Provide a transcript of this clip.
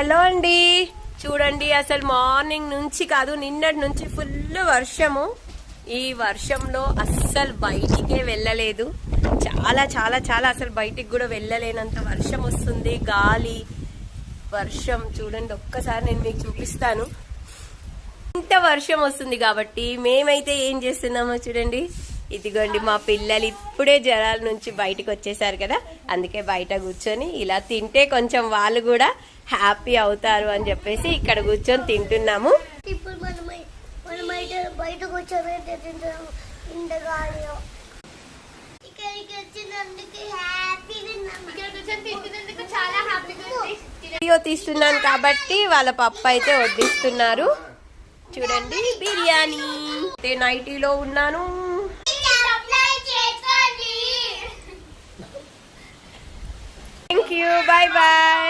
Hello అండి. చూడండి అసలు మార్నింగ్ నుంచి కాదు నిన్నటి నుంచి ఫుల్ వర్షము. ఈ వర్షంలో అస్సలు బయటికే వెళ్ళలేదు. చాలా చాలా చాలా అసలు బయటికి కూడా వెళ్ళలేనంత వర్షం వస్తుంది. గాలి వర్షం చూడండి ఒక్కసారి నేను మీకు చూపిస్తాను. ఇంత వర్షం వస్తుంది కాబట్టి మేమైతే ఏం చేస్తున్నామో చూడండి. ఇదిగోండి మా పిల్లలు ఇప్పుడే జ్వరాల నుంచి బయటకు వచ్చేసారు కదా. అందుకే బయట కూర్చొని ఇలా తింటే కొంచెం వాళ్ళు కూడా హ్యాపీ అవుతారు అని చెప్పేసి ఇక్కడ కూర్చొని తింటున్నాము. ఇప్పుడు మనం బయట వీడియో తీస్తున్నాను కాబట్టి వాళ్ళ పప్పు అయితే వడ్డిస్తున్నారు. చూడండి బిర్యానీ. నైటీలో ఉన్నాను. Thank you bye bye